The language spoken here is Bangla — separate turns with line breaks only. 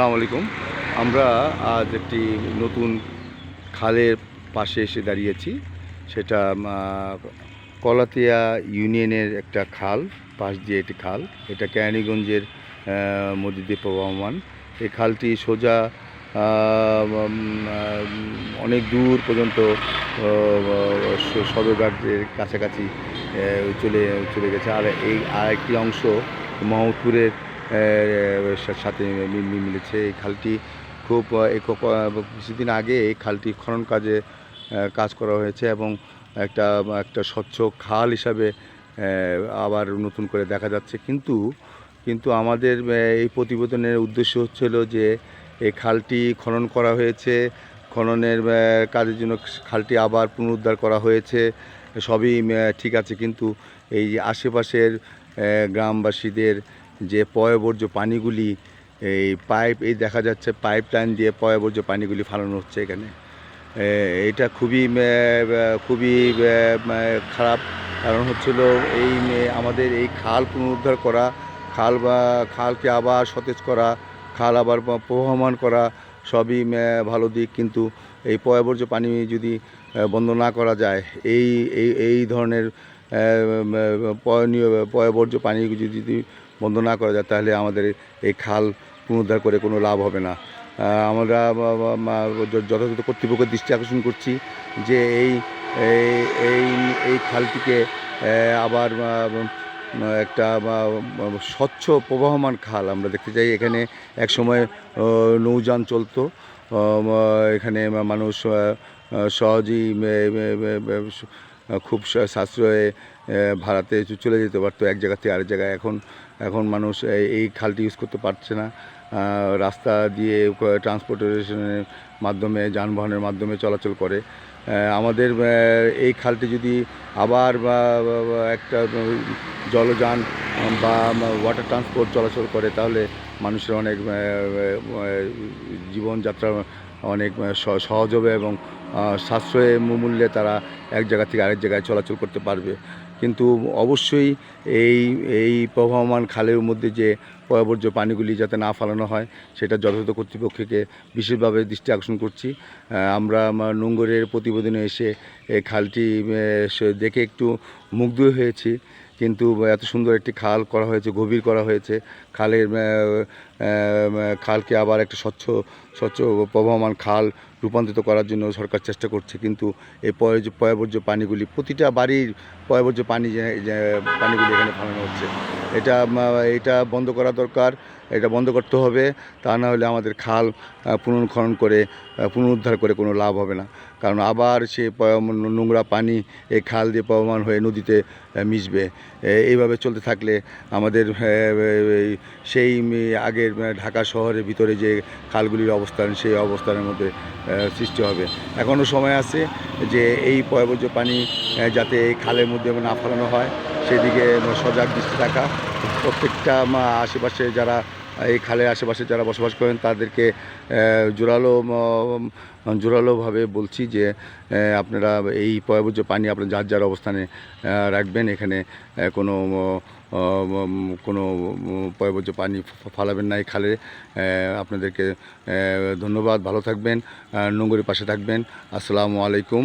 আসসালামু আলাইকুম। আমরা আজ একটি নতুন খালের পাশে এসে দাঁড়িয়েছি। সেটা কলাতিয়া ইউনিয়নের একটা খাল, পাশ দিয়ে একটি খাল। এটা কেরানীগঞ্জের মধ্যে দিয়ে প্রবহমান। এই খালটি সোজা অনেক দূর পর্যন্ত সদরঘাটের কাছাকাছি চলে চলে গেছে। আর এই আরেকটি অংশ মহম্মদপুরের সাথে মিলেছে এই খালটি। খুব আহ, এই ক- ক- কিছুদিন আগে এই খালটি খনন কাজে কাজ করা হয়েছে এবং একটা একটা স্বচ্ছ খাল হিসাবে আবার নতুন করে দেখা যাচ্ছে। কিন্তু কিন্তু আমাদের এই প্রতিবেদনের উদ্দেশ্য হচ্ছিল যে এই খালটি খনন করা হয়েছে। খননের কাজের জন্য খালটি আবার পুনরুদ্ধার করা হয়েছে। সবই ঠিক আছে। কিন্তু এই আশেপাশের গ্রামবাসীদের যে পয়বর্জ্য পানিগুলি, এই পাইপ, এই দেখা যাচ্ছে পাইপ লাইন দিয়ে পয়বর্জ্য পানিগুলি ফালানো হচ্ছে এখানে। এটা খুবই খুবই খারাপ কারণ হচ্ছিল এই আমাদের এই খাল পুনরুদ্ধার করা, খাল বা, খালকে আবার সতেজ করা, খাল আবার প্রবহমান করা, সবই ভালো দিক। কিন্তু এই পয়বর্জ্য পানি যদি বন্ধ না করা যায়, এই এই এই ধরনের পয়নীয়, পয়বর্জ্য পানি যদি বন্ধ না করা যায়, তাহলে আমাদের এই খাল পুনরুদ্ধার করে কোনো লাভ হবে না। আমরা যথাযথ কর্তৃপক্ষের দৃষ্টি আকর্ষণ করছি যে এই এই- এই খালটিকে আবার একটা স্বচ্ছ প্রবাহমান খাল আমরা দেখতে চাই। এখানে এক সময় নৌযান চলতো। এখানে মানুষ সহজেই খুব সাশ্রয়ে ভাড়াতে চলে যেতে পারতো এক জায়গা থেকে আরেক জায়গায়। এখন এখন মানুষ এই- খালটি ইউজ করতে পারছে না। রাস্তা দিয়ে ট্রান্সপোর্টেশনের মাধ্যমে, যানবাহনের মাধ্যমে চলাচল করে। আমাদের এই খালটি যদি আবার বা একটা জলযান বা ওয়াটার ট্রান্সপোর্ট চলাচল করে, তাহলে মানুষের অনেক জীবনযাত্রা অনেক সহজ হবে এবং সাশ্রয় মূল্যে তারা এক জায়গা থেকে আরেক জায়গায় চলাচল করতে পারবে। কিন্তু অবশ্যই এই এই প্রবাহমান খালের মধ্যে যে পয়বর্জ্য পানিগুলি যাতে না ফালানো হয়, সেটা যথাযথ কর্তৃপক্ষকে বিশেষভাবে দৃষ্টি আকর্ষণ করছি। আমরা আমার নোঙ্গরের প্রতিবেদনে এসে এই খালটি দেখে একটু মুগ্ধ হয়েছি। কিন্তু এত সুন্দর একটি খাল করা হয়েছে, গভীর করা হয়েছে। খালের খালকে আবার একটা স্বচ্ছ স্বচ্ছ প্রবহমান খাল রূপান্তরিত করার জন্য সরকার চেষ্টা করছে, কিন্তু এই পয়- পয়বর্জ্য পানিগুলি, প্রতিটা বাড়ির পয়বর্জ্য পানি পানিগুলি এখানে ফালানো হচ্ছে। এটা এটা বন্ধ করা দরকার, এটা বন্ধ করতে হবে, তা না হলে আমাদের খাল পুনর্খনন করে পুনরুদ্ধার করে কোনো লাভ হবে না। কারণ আবার সে নোংরা পানি এই খাল দিয়ে প্রবহমান হয়ে নদীতে মিশবে। এইভাবে চলতে থাকলে আমাদের সেই আগের ঢাকা শহরের ভিতরে যে খালগুলির অবস্থান, সেই অবস্থানের মধ্যে সৃষ্টি হবে। এখনও সময় আছে যে এই পয়বর্জ্য পানি যাতে এই খালের মধ্যে না ফেলানো হয়, সেদিকে সজাগ দৃষ্টি রাখা প্রত্যেকটা আশেপাশে যারা এই খালের আশেপাশে যারা বসবাস করেন, তাদেরকে জোরালো জোরালোভাবে বলছি যে আপনারা এই পয়বর্জ্য পানি আপনার যার যার অবস্থানে রাখবেন, এখানে কোনো কোনো পয়বর্জ্য পানি ফালাবেন না এই খালে। আপনাদেরকে ধন্যবাদ, ভালো থাকবেন নোংরের পাশে থাকবেন। আসসালামু আলাইকুম।